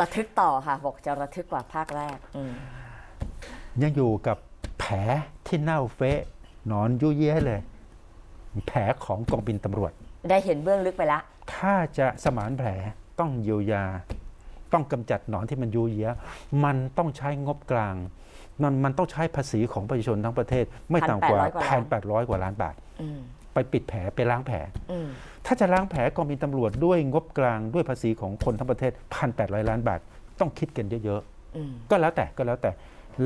ระทึกต่อค่ะ บอกจะระทึกกว่าภาคแรกอืมยังอยู่กับแผลที่เน่าเฟะหนอนยุ่ยเย้เลย แผลของกองบินตำรวจ ได้เห็นเบื้องลึกไปละ ถ้าจะสมานแผลต้องเยียวยา ต้องกำจัดหนอนที่มันยุ่ยเย้มันต้องใช้งบกลางมันมันต้องใช้ภาษีของประชาชนทั้งประเทศ ไม่ต่ำกว่า1,800กว่าแผล้าน นแปดร้อยกว่าล้านบาท อืม ไปปิดแผลไปล้างแผลอืมถ้าจะล้างแผลกองบินตำรวจด้วยงบกลางด้วยภาษีของคนทั้งประเทศพันแปดร้อยล้านบาท ต้องคิดกันเยอะอืมๆก็แล้วแต่ก็แล้วแต่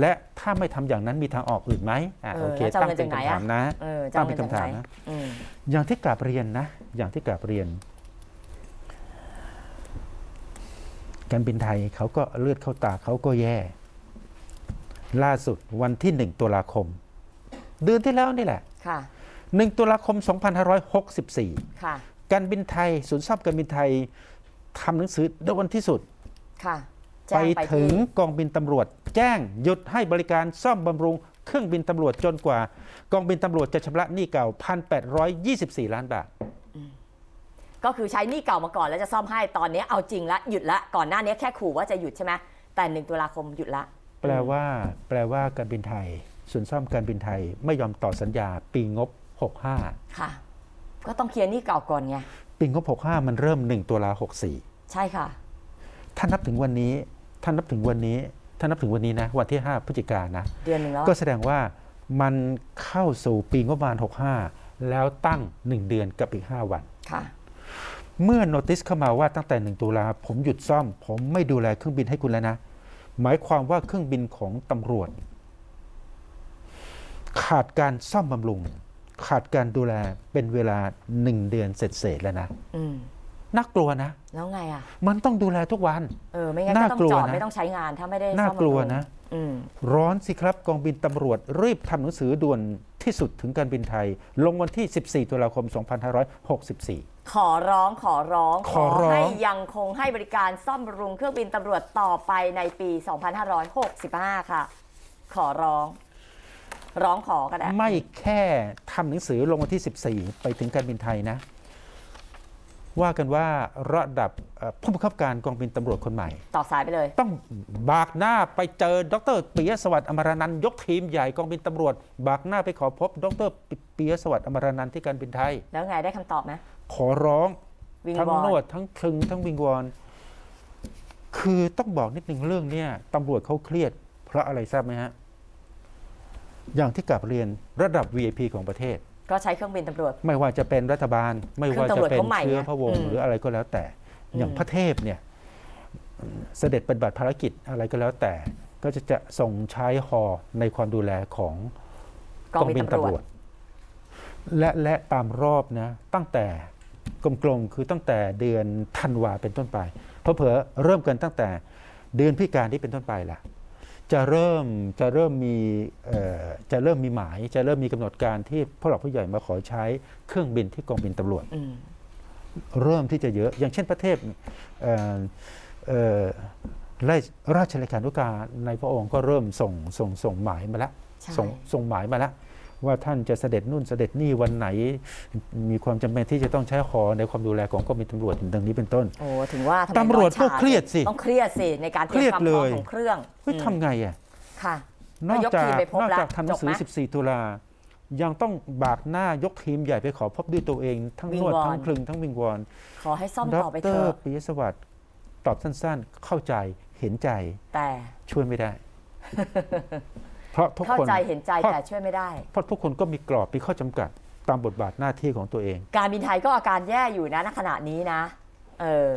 และถ้าไม่ทำอย่างนั้นมีทางออกอื่นไหมอะเออโอเคแล้วจะเอาตั้งเงินเป็นจากไหนคำถามอะนะเออจะตั้เอางเงิเป็นนจากคำไหนถามนะอืมอย่างที่กราบเรียนนะ อย่างที่กราบเรียนการบินไทยเขาก็เลือดเข้าตาเขาก็แย่ ล่าสุดวันที่หนึ่งตุลาคม เดือนที่แล้วนี่แหละ ค่ะ หนึ่งตุลาคม 2564 ค่ะ การบินไทยศูนย์ซ่อมการบินไทยทำหนังสือด่วนที่สุด ค่ะไปแจ้งถึงที่กองบินตำรวจ แจ้งหยุดให้บริการซ่อมบำรุง เครื่องบินตำรวจจนกว่า กองบินตำรวจจะชำระหนี้เก่า 1,824 ล้านบาท ก็คือใช้หนี้เก่ามาก่อนแล้วจะซ่อมให้ตอนนี้เอาจริงละหยุดละก่อนหน้านี้แค่ขู่ว่าจะหยุดใช่ไหมแต่หนึ่งตุลาคมหยุดละ แปลว่า แปลว่าการบินไทย ศูนย์ซ่อมการบินไทยไม่ยอมต่อสัญญาปีงบ 65 ค่ะ ก็ต้องเคลียร์หนี้เก่าก่อนไงปีงบ65 มันเริ่ม 1ตุลาใช่ค่ะ64ถ้านับถึงวันนี้ ถ้านับถึงวันนี้ ถ้านับถึงวันนี้นะ วันที่ 5 พฤศจิกายนนะ เดือนหนึ่งแล้ว ก็แสดงว่ามันเข้าสู่ปีงบประมาณ 65 แล้วตั้ง 1 เดือนกับอีก 5 วัน ค่ะ เมื่อโนติสเข้ามาว่าตั้งแต่ 1 ตุลาผมหยุดซ่อม ผมไม่ดูแลเครื่องบินให้คุณแล้วนะ หมายความว่าเครื่องบินของตำรวจ ขาดการซ่อมบำรุง ขาดการดูแลเป็นเวลา1เดือนเสร็จๆแล้วนะอืมน่ากลัวนะ แล้วไงอะ มันต้องดูแลทุกวัน เออ ไม่งั้นก็น่าต้องกลัวจอดนะ ไม่ต้องใช้งานถ้าไม่ได้น่าซ่อมกลัวบำรุงนะ อืม ร้อนสิครับกองบินตำรวจรีบทำหนังสือด่วนที่สุดถึงการบินไทย ลงวันที่ 14 ตุลาคม 2564 ขอร้องขอร้องขอร้อง ให้ยังคงให้บริการซ่อมบำรุงเครื่องบินตำรวจต่อไปในปี 2565 ค่ะ ขอร้อง ร้องขอก็ได้ไม่แค่ทำหนังสือลงวันที่ 14 ไปถึงการบินไทยนะ ว่ากันว่าระดับเอ่อผู้บังคับการกองบินตำรวจคนใหม่ ต่อสายไปเลย ต้องบากหน้าไปเจอดรปิยสวัสดิ์อมรนันท์ยกทีมใหญ่กองบินตำรวจ บากหน้าไปขอพบดรปิยสวัสดิ์อมรนันท์ที่การบินไทย แล้วไงได้คำตอบไหมขอร้องวิงทั้งวอนนวดทั้งคลึงทั้งวิงวอน คือต้องบอกนิดนึงเรื่องเนี้ยตำรวจเขาเครียด เพราะอะไรทราบไหมฮะ อย่างที่กลับเรียนระดับ VIP ของประเทศ ก็ใช้เครื่องบินตำรวจ ไม่ว่าจะเป็นรัฐบาล ไม่ว่าจะเป็นเครื่องตำรวจเขาใหม่เชื้อนะพระวงอืศ์มหรืออะไรก็แล้วแต่ อย่างอืมพระเทพเนี่ยเสด็จปฏิบัติภารกิจอะไรก็แล้วแต่ ก็จะจะส่งใช้ฮอในความดูแลของกองบินตำรวจ และและตามรอบนะตั้งแต่กลมๆคือตั้งแต่เดือนธันวาเป็นต้นไปเพอเผลอๆเริ่มกันตั้งแต่เดือนพิการที่เป็นต้นไปละ จะเริ่มจะเริ่มมีเอ่อจะเริ่มมีหมาย จะเริ่มมีกำหนดการที่ผู้หลักผู้ใหญ่มาขอใช้เครื่องบินที่กองบินตำรวจอืมเริ่มที่จะเยอะ อย่างเช่นประเทศเอ่อเอ่อราชราชเลขานุการในพระองค์ก็เริ่มส่งส่งส่งหมายมาแล้วใช่ส่งส่งหมายมาแล้ว ว่าท่านจะเสด็จนู่นเสด็จนี่วันไหน มีความจำเป็นที่จะต้องใช้หอในความดูแลของกองบินตำรวจดังนี้เป็นต้น โอ้ถึงว่าทำไมตำรวจนอนก็ช้าเครียดสิต้องเครียดสิในการเตรียมความเครีพยร้ดอมเลยของเครื่องเฮ้ยอืมทำไงอะค่ะนอกก็ยกจากทีมไปพบนอกแล้วจากทำหนังสือจบไหม14 ตุลายังต้องบากหน้ายกทีมใหญ่ไปขอพบด้วยตัวเอง ทั้งวินงวดวอนทั้งคลึงทั้งวิงวอนขอให้ซ่อมดต่อไปเถรอะปิยสวัสดิ์ตอบสั้นๆ เข้าใจเห็นใจ แต่ช่วยไม่ได้ เพราะทุกเข้าคนใจเห็นใจเพราะแต่ช่วยไม่ได้ เพราะทุกคนก็มีกรอบมีข้อจำกัดตามบทบาทหน้าที่ของตัวเอง การบินไทยก็อาการแย่อยู่นะณขณะนี้นะ เออ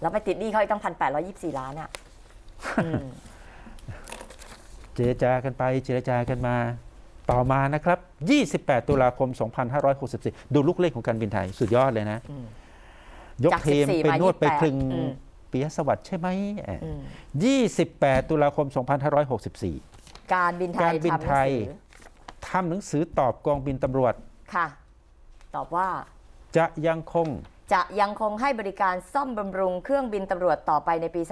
แล้วไปติดหนี้เขาอีกตั้งพันแปดร้อยี่สิบสี่ล้านอะอืมเจรจากันไปเจรจากันมาต่อมานะครับ 28 ตุลาคม 2564 ดูลูกเล่นของการบินไทย สุดยอดเลยนะอืมยกจากทีม14ไปนวดไปมา28คลึงอืมปิยสวัสดิ์ใช่ไหมเอ่ออืม28 ตุลาคม 2564 การบินไทยการบินทำหไทนังยสือทำหนังสือตอบกองบินตำรวจ ค่ะ ตอบว่า จะยังคง จะยังคงให้บริการซ่อมบำรุงเครื่องบินตำรวจต่อไปในปี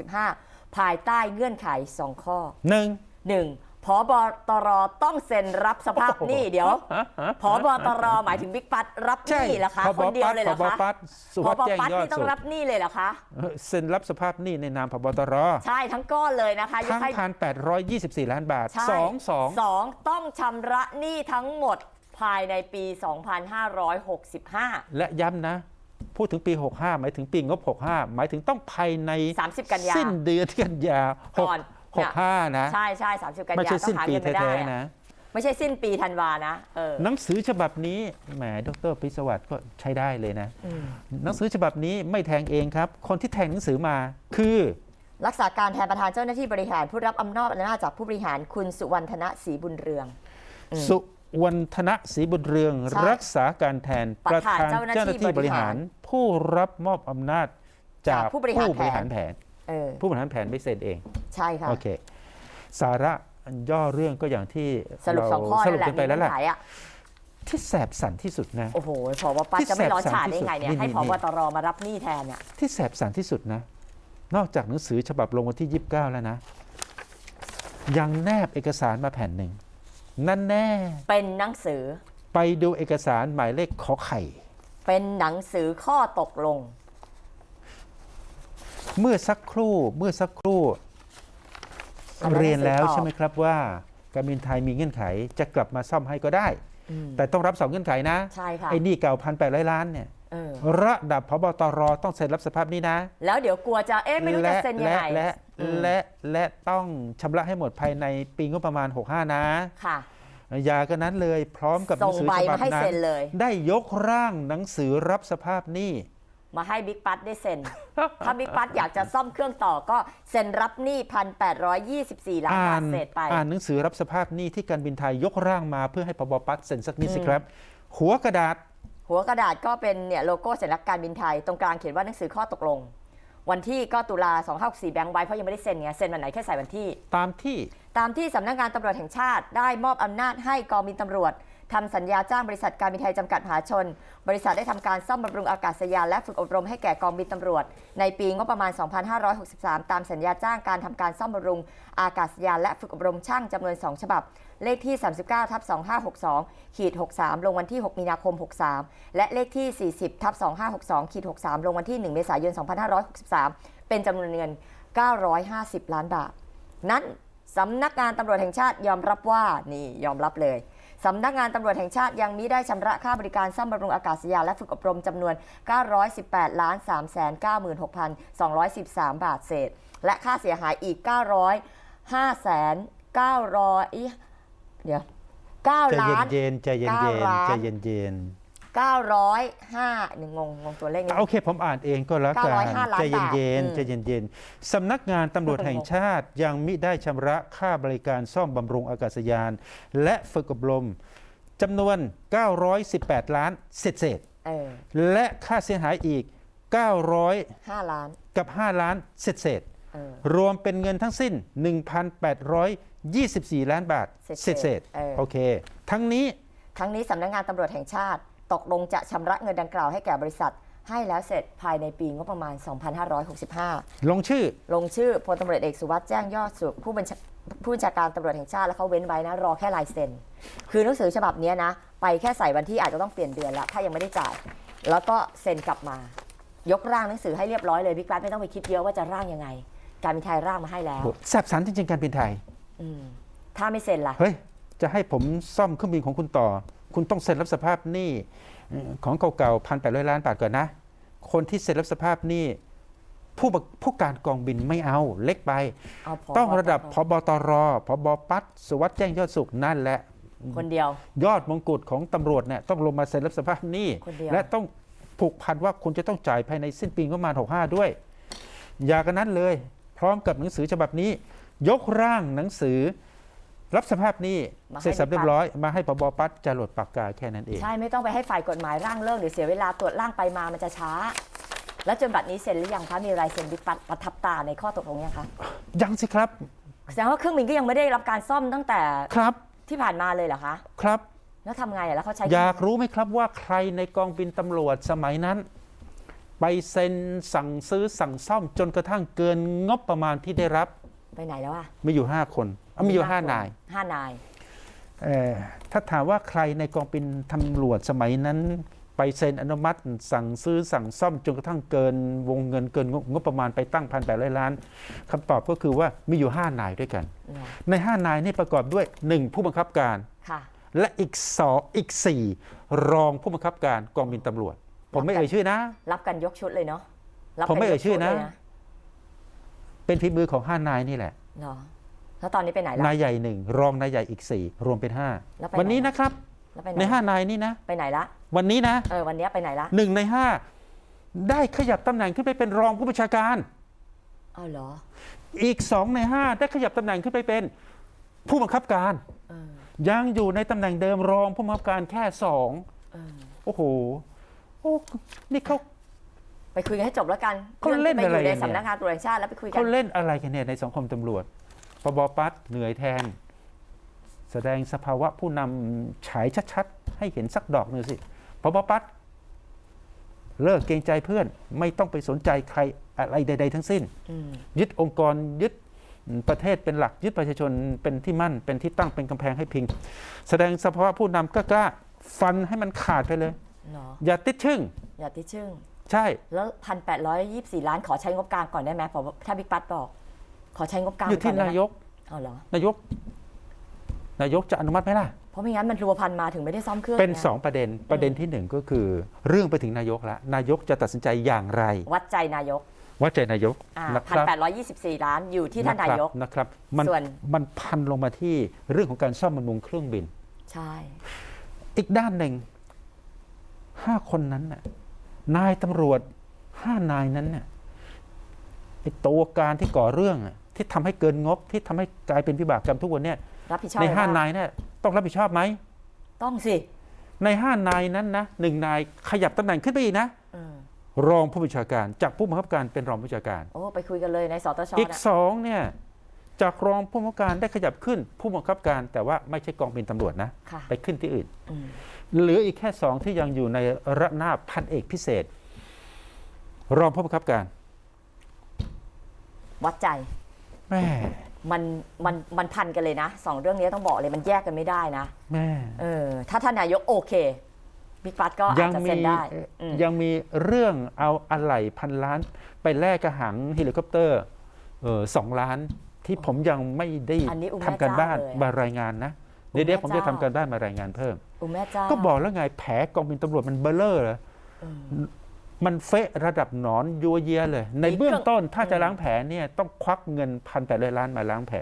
2565 ภายใต้เงื่อนไข 2 ข้อ 1. พบตรต้องเซ็นรับสภาพหนี้เดี๋ยวพบตรหมายถึงบิ๊กปัดรับหใช่นี้เหรอคะพคนเดียวเลยเหรอพบคะปัดสุพวัสบดิ์แจ้งปัดยอดนี่ต้อสุงขรับหนี้เลยเหรอคะเซ็นรับสภาพหนี้ในนามพบตรใช่ทั้งก้อนเลยนะคะยกทั้งให้พันแปดร้อยยี่สิบสี่ล้านบาทใช่สองสองสองต้องชำระหนี้ทั้งหมดภายในปี 2565 และย้ำนะ พูดถึงปี 65 หมายถึงปีงบ 65 หมายถึงต้องภายใน 30 กันยาสิ้นเดือนกันยาหกก่อน หกห้านะ ใช่ใช่30กันไม่ยาใช่ต้อสิ้นงหาปีเงินไปได้แท้อะๆนะ ไม่ใช่สิ้นปีธันวานะเออหนังสือฉบับนี้แหมดรพิศวัตรก็ใช้ได้เลยนะอืมหนังสือฉบับนี้ไม่แทงเองครับ คนที่แทงหนังสือมาคือรักษาการแทนประธานเจ้าหน้าที่บริหารผู้รับอำนาจอำนาจจากผู้บริหารคุณสุวรรณธนศรีบุญเรืองอืมสุวรรณธนศรีบุญเรืองใช่รักษาการแทนปประระธานธานเจ้าหน้าที่เจ้าหน้าที่บริหาร ผู้รับมอบอำนาจจากจากผู้บริหารบริหารแผน เออผู้บริหารแผนไม่เซ็นเองใช่ค่ะโอเคสาระย่อเรื่องก็อย่างที่สรุปสองข้อสนั่รุนปแหละกันไปแล้วแหละมีเงื่อนไขอะที่แสบสันที่สุดนะ โอ้โหพบปัดที่จะไม่ร้อนแสบฉาสัดนที่ได้ไงเนี่ยสุดให้นี่พนี่บตรมารับหนี้แทนเนี่ยที่แสบสันที่สุดนะ นอกจากหนังสือฉบับลงวันที่ 29 แล้วนะ ยังแนบเอกสารมาแผ่นหนึ่ง นั่นแน่ เป็นหนังสือ ไปดูเอกสารหมายเลขขอไข่ เป็นหนังสือข้อตกลง เมื่อสักครู่เมื่อสักครู่อันนั้นเรียนแล้วหนังสือตอบใช่ไหมครับว่าการบินไทยมีเงื่อนไขจะกลับมาซ่อมให้ก็ได้อืมแต่ต้องรับสองเงื่อนไขนะใช่ค่ะไอ้หนี่เก่าพันแปดร้อยล้านเนี่ยเออระดับพบตรต้องเซ็นรับสภาพหนี้นะ แล้วเดี๋ยวกลัวจะเอ๊ะไม่รู้จะเซ็นยังไงและอืมและและและต้องชำระให้หมดภายในปีงบประมาณ 65 นะค่ะอย่ากันนั้นเลยพร้อมกับหนัส่งงสือใบฉบับมาให้นั้เซ็นนเลยได้ยกร่างหนังสือรับสภาพหนี้ มาให้บิ๊กปัดได้เซ็น ถ้าบิ๊กปัดอยากจะซ่อมเครื่องต่อก็เซ็นรับหนี้พันแปดร้อยยี่สิบสี่ล้านอ่าบาทนเศษไป อ่านหนังสือรับสภาพหนี้ที่การบินไทยยกร่างมาเพื่อให้พบปัดเซ็นสักนิดสิอืมครับ หัวกระดาษ หัวกระดาษก็เป็นเนี่ยโลโก้สัญลักษณ์การบินไทย ตรงกลางเขียนว่าหนังสือข้อตกลง วันที่ก็ตุลา2 5 6 4แบงค์ไว้เพราะยังไม่ได้เซ็นไงเซ็นวันไหนแค่ใส่วันที่ ตามที่ตามที่สำนักงานตำรวจแห่งชาติได้มอบอำนาจให้กองบินตำรวจ ทำสัญญาจ้างบริษัทการบินไทยจำกัดมหาชน บริษัทได้ทำการซ่อมบำรุงอากาศยานและฝึกอบรมให้แก่กองบินตำรวจ ในปีงบประมาณ 2563 ตามสัญญาจ้างการทำการซ่อมบำรุงอากาศยานและฝึกอบรมช่างจำนวน 2 ฉบับ เลขที่ 39ทับ2562ขีด63 ลงวันที่ 6 มีนาคม 63 และเลขที่ 40ทับ2562ขีด63 ลงวันที่ 1 เมษายน 2563 เป็นจำนวนเงิน 950 ล้านบาท นั้นสำนักงานตำรวจแห่งชาติยอมรับว่านี่ยอมรับเลย สำนักงานตำรวจแห่งชาติยังมิได้ชำระค่าบริการซ่อมบำรุงอากาศยานและฝึกอบรมจำนวน 918ล้าน3 96,213 บาทเศษ และค่าเสียหายอีก 900 5แสน900อีเดี๋ยวใจ9ล้านเย็นๆใจเย็นเก้าล้านๆใจเย็น 905หนึ่งงงงงตัวเลขนี้ๆโอเค ผมอ่านเองก็แล้วกัน905ล้านใจเย็นบาทอืมๆใจเย็นๆสำนักงานตำรวจแห่งชาติยังมิได้ชำระค่าบริการซ่อมบำรุงอากาศยาน และฝึกอบรมจำนวน 918 ล้านเศษเศษเออๆและค่าเสียหายอีก 900 5ล้านกับ 5 ล้านเศษเศษเออๆรวมเป็นเงินทั้งสิ้น 1,824 ล้านบาทเศษๆเศษเศษๆเออ โอเค ทั้งนี้ ทั้งนี้สำนักงานตำรวจแห่งชาติ ตกลงจะชำระเงินดังกล่าวให้แก่บริษัท ให้แล้วเสร็จภายในปีงบประมาณ 2565 ลงชื่อ ลงชื่อพลตำรวจเอกสุวัสด์แจ้งยอดสุขผู้บัญชาผู้บัญชาการตำรวจแห่งชาติแล้วเขาเว้นไว้นะรอแค่ลายเซ็น คือหนังสือฉบับเนี้ยนะ ไปแค่ใส่วันที่อาจจะต้องเปลี่ยนเดือนละถ้ายังไม่ได้จ่าย แล้วก็เซ็นกลับมา ยกร่างหนังสือให้เรียบร้อยเลยพี่กราฟไม่ต้องไปคิดเยอะว่าจะร่างยังไง การบินไทยร่างมาให้แล้วแสบสันจริงๆการบินไทยอืมถ้าไม่เซ็นล่ะเฮ้ยจะให้ผมซ่อมเครื่องบินของคุณต่อ คุณต้องเซ็นรับสภาพหนี้เอ่อของเก่าๆพันแปดร้อยล้านบาทก่อนนะ คนที่เซ็นรับสภาพหนี้ผู้บังผู้การกองบินไม่เอาเล็กไปเอาพต้องระดับพบตรพบปัดสุวัสด์แจ้งยอดสุขนั่นแหละ คนเดียว ยอดมงกุฎของตำรวจเนี่ยต้องลงมาเซ็นรับสภาพหนี้คนเดียวและต้องผูกพันว่าคุณจะต้องจ่ายภายในสิ้นปีงบประมาณ65 ด้วย อย่ากันนั้นเลย พร้อมกับหนังสือฉบับนี้ ยกร่างหนังสือ รับสภาพหนี้มาให้เสร็จสับเรียบร้อยมาให้พบปัดจะหลดปากกาแค่นั้นเอง ใช่ไม่ต้องไปให้ฝ่ายกฎหมายร่างเลิกเดี๋ยวเสียเวลาตรวจร่างไปมามันจะช้า แล้วจนบัดนี้เซ็นหรือยังคะมีลายเซ็นบิ๊กปัดประทับตาในข้อตกลงยังคะยังสิครับแสดงว่าเครื่องบินก็ยังไม่ได้รับการซ่อมตั้งแต่ครับที่ผ่านมาเลยเหรอคะครับแล้วทำไงอะแล้วเขาใช้อยากรู้ไหมครับว่าใครในกองบินตำรวจสมัยนั้น ไปเซ็นสั่งซื้อสั่งซ่อมจนกระทั่งเกินงบประมาณที่ได้รับ ไปไหนแล้วอะมีอยู่5คน เอามีอยู่ห้านายห้านายเอ่อถ้าถามว่าใครในกองบินตำรวจสมัยนั้น ไปเซ็นอนุมัติ สั่งซื้อสั่งซ่อมจนกระทั่งเกินวงเงินเกินงบงบประมาณไปตั้งพันแปดร้อยล้านคำตอบก็คือว่ามีอยู่5นายด้วยกันเหรอใน5นายนี่ประกอบด้วย1ผู้บังคับการค่ะและอีกสองอีก4รองผู้บังคับการกองบินตำรวจ ผมไม่เอ่ยชื่อนะ รับกันยกชุดเลยเนาะรับผมไม่เอ่ยชื่อนะกักชุดลเป็นฝีมือของ5นายนี่แหละเหรอ แล้วตอนนี้ไปไหนล่ะ นายใหญ่หนึ่งรองนายใหญ่อีก 4 รวมเป็น แล้วไป5วันนี้ไหนนะครับ แล้วไปไหนใน 5 นายนี่นะ ไปไหนละวันนี้นะเออวันเนี้ยไปไหนละหนึ่งในห้าได้ขยับตำแหน่งขึ้นไปเป็นรองผู้บัญชาการอ้าวเหรออีกสองในห้าได้ขยับตำแหน่งขึ้นไปเป็นผู้บังคับการ เออยังอยู่ในตำแหน่งเดิมรองผู้บังคับการแค่สองเออโอ้โหโอ้นี่เขา ไปคุยกันให้จบแล้วกันเขาเล่นไปอยู่อะไรในกันเนี่ย สำนักงานตรวจแห่งชาติแล้วไปคุยกัเขานเล่นอะไรกันเนี่ยในสังคมตำรวจ ปบปัดเหนื่อยแทน แสดงสภาวะผู้นำฉายชัดๆ ให้เห็นสักดอกหนึ่งสิปบปัดเลิกเกรงใจเพื่อน ไม่ต้องไปสนใจใครอะไรใด ๆ ทั้งสิ้นอืมยึดองค์กรยึดประเทศเป็นหลักยึดประชาชนเป็นที่มั่นเป็นที่ตั้งเป็นกำแพงให้พิง แสดงสภาวะผู้นำกล้าๆฟันให้มันขาดไปเลยเหรออย่าติดชึ่ง อย่าติดชึ่ง ใช่ แล้วพันแปดร้อยยี่สี่ล้านขอใช้งบกลางก่อนได้ไหมผมถ้าบิ๊กปั๊ดบอก ขอใช้งบกลางอยู่ที่ก่ได้ไหมนายก เอาเหรอ นายก นายกจะอนุมัติไหมล่ะ เพราะไม่งั้นมันรัวพันมาถึงไม่ได้ซ่อมเครื่องเป็นไสองประเด็น ประเด็นที่หนึ่งก็คือ เรื่องไปถึงนายกแล้วนายกจะตัดสินใจอย่างไร วัดใจนายกว่าใจนายกอ่านะคพันรับแปดร้อยยี่สิบสี่ล้านอยู่ที่ท่านนายกนะครับมันส่วน มันพันลงมาที่เรื่องของการซ่อมบำรุงเครื่องบิน ใช่ อีกด้านหนึ่งห้าคนนั้นน่ะนายตำรวจห้านายนั้นน่ะ ไอตัวการที่ก่อเรื่องอะที่ทำให้เกินงบที่ทำให้กลายเป็นวิบากกรรมทุกวันเนี่ยรับผิดชอบในอะไรห้าบ้งนายเนี่ยต้องรับผิดชอบไหม ต้องสิในห้านายนั้นนะหนึ่งนายขยับตำแหน่งขึ้นไปอีกนะอืมรองผู้บัญชาการ จากผู้บังคับการเป็นรองผู้บัญชาการ โอ้ไปคุยกันเลยในสตชอีกนะสองเนี่ยจากรองผู้บังคับการได้ขยับขึ้นผู้บังคับการ แต่ว่าไม่ใช่กองบินตำรวจนะ ค่ะไปขึ้นที่อื่น อืมเหลืออีกแค่สองที่ยังอยู่ในระนาบพันเอกพิเศษ รองผู้บังคับการ วัดใจแม่มันมันมันพันกันเลยนะสองเรื่องนี้ต้องบอกเลยมันแยกกันไม่ได้นะแม่เออถ้าท่านนายกโอเคบิ๊กปั๊ดก็อายัจจะมีเซ็นได้อืมยังมีเรื่องเอาอะไหล่พันล้าน ไปแลกกระหังเฮลิคอปเตอร์เออสองล้านที่ผมยังไม่ได้อันนี้อุแม่ทำการบ้านเจ้าเลยอะมารายงานนะเดี๋ยวอุเดี๋ยวแม่ผมจะเจ้าทำการบ้านมารายงานเพิ่มอุยแม่เจ้าก็บอกแล้วไงแผลกองบินตำรวจมันเบลเลอร์เลยอื มมันเฟะระดับหนอนยัวเยียเลย ในมีเบื้องต้นถ้าอืมจะล้างแผลเนี่ยต้องควักเงินพันแปดร้อยล้านมาล้างแผล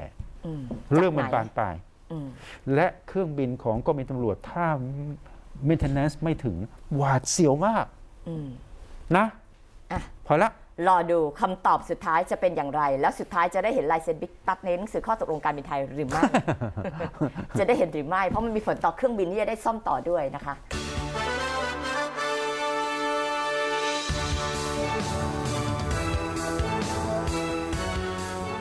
อืมเรื่องมันจากไหบานปลายอืมและเครื่องบินของกองบินตำรวจถ้า maintenance ไม่ถึงหวาดเสียวมากอืมนะอะพอละรอดูคำตอบสุดท้ายจะเป็นอย่างไร แล้วสุดท้ายจะได้เห็นลายเซ็นบิ๊กปั๊ดในหนังสือข้อตกลงการบินไทยหรือไม่ จะได้เห็นหรือไม่ เพราะมันมีผลต่อเครื่องบินที่จะได้ซ่อมต่อด้วยนะคะ